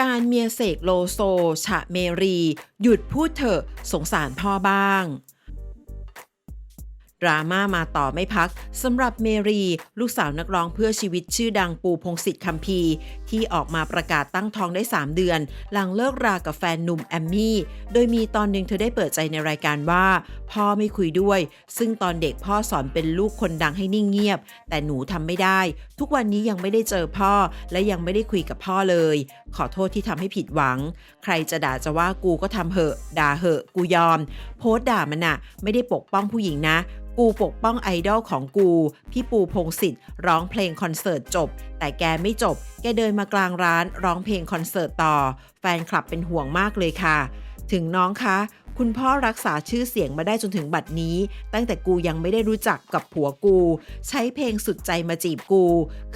การเมียเสกโลโซ ฉะเมรี หยุดพูดเถอะสงสารพ่อบ้าง ดราม่ามาต่อไม่พักสำหรับเมรี ลูกสาวนักร้องเพื่อชีวิตชื่อดังปูพงศิษฐ์คัมภีที่ออกมาประกาศตั้งท้องได้ 3 เดือน หลังเลิกรากับแฟนหนุ่มแอมมี่ โดยมีตอนหนึ่งเธอได้เปิดใจในรายการว่า พ่อไม่คุยด้วย ซึ่งตอนเด็กพ่อสอนเป็นลูกคนดังให้นิ่งเงียบ แต่หนูทำไม่ได้ ทุกวันนี้ยังไม่ได้เจอพ่อ และยังไม่ได้คุยกับพ่อเลย ขอโทษที่ทำให้ผิดหวัง ใครจะด่าจะว่ากูก็ทำเหอะ ด่าเหอะ กูยอม โพสต์ด่ามันอะไม่ได้ปกป้องผู้หญิงนะ กูปกป้องไอดอลของกู พี่ปูพงศิษฐ์ร้องเพลงคอนเสิร์ตจบ แต่แกไม่จบ แกเดินมากลางร้านร้องเพลงคอนเสิร์ตต่อ แฟนคลับเป็นห่วงมากเลยค่ะ ถึงน้องคะ คุณพ่อรักษาชื่อเสียงมาได้จนถึงบัดนี้ ตั้งแต่กูยังไม่ได้รู้จักกับผัวกู ใช้เพลงสุดใจมาจีบกู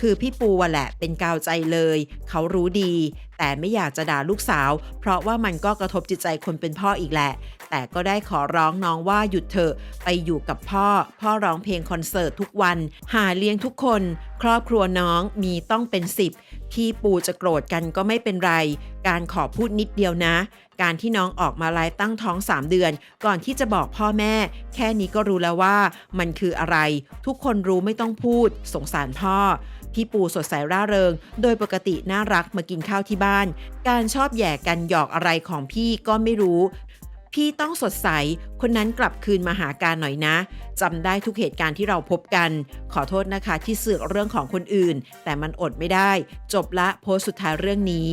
คือพี่ปูวะแหละเป็นกาวใจเลย เขารู้ดีแต่ไม่อยากจะด่าลูกสาว เพราะว่ามันก็กระทบจิตใจคนเป็นพ่ออีกแหละ แต่ก็ได้ขอร้องน้องว่าหยุดเถอะไปอยู่กับพ่อ พ่อร้องเพลงคอนเสิร์ตทุกวัน หาเลี้ยงทุกคน ครอบครัวน้องมีต้องเป็นสิบพี่ปูจะโกรธกันก็ไม่เป็นไร การขอพูดนิดเดียวนะ การที่น้องออกมาไลฟ์ตั้งท้อง 3 เดือน ก่อนที่จะบอกพ่อแม่ แค่นี้ก็รู้แล้วว่า มันคืออะไร ทุกคนรู้ไม่ต้องพูด สงสารพ่อ พี่ปูสดใสร่าเริง โดยปกติน่ารักมากินข้าวที่บ้าน การชอบแย่กันหยอกอะไรของพี่ก็ไม่รู้ พี่ต้องสดใส คนนั้นกลับคืนมาหาการหน่อยนะจำได้ทุกเหตุการณ์ที่เราพบกัน ขอโทษนะคะที่เสือกเรื่องของคนอื่น แต่มันอดไม่ได้ จบละโพสต์สุดท้ายเรื่องนี้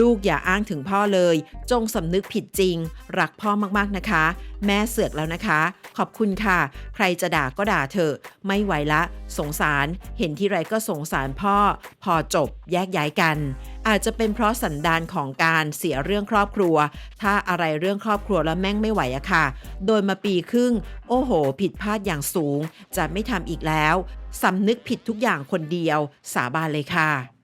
ลูกอย่าอ้างถึงพ่อเลย จงสำนึกผิดจริง รักพ่อมากๆนะคะ แม่เสือกแล้วนะคะ ขอบคุณค่ะ ใครจะด่าก็ด่าเถอะ ไม่ไหวละ สงสาร เห็นที่ไรก็สงสารพ่อ พอจบแยกย้ายกัน อาจจะเป็นเพราะสันดานของการเสียเรื่องครอบครัว ถ้าอะไรเรื่องครอบครัวแล้วแม่งไม่ไหวอะค่ะ โดยมาปีครึ่ง โอ้โห ผิดพลาดอย่างสูง จะไม่ทำอีกแล้วสำนึกผิดทุกอย่างคนเดียว สาบานเลยค่ะ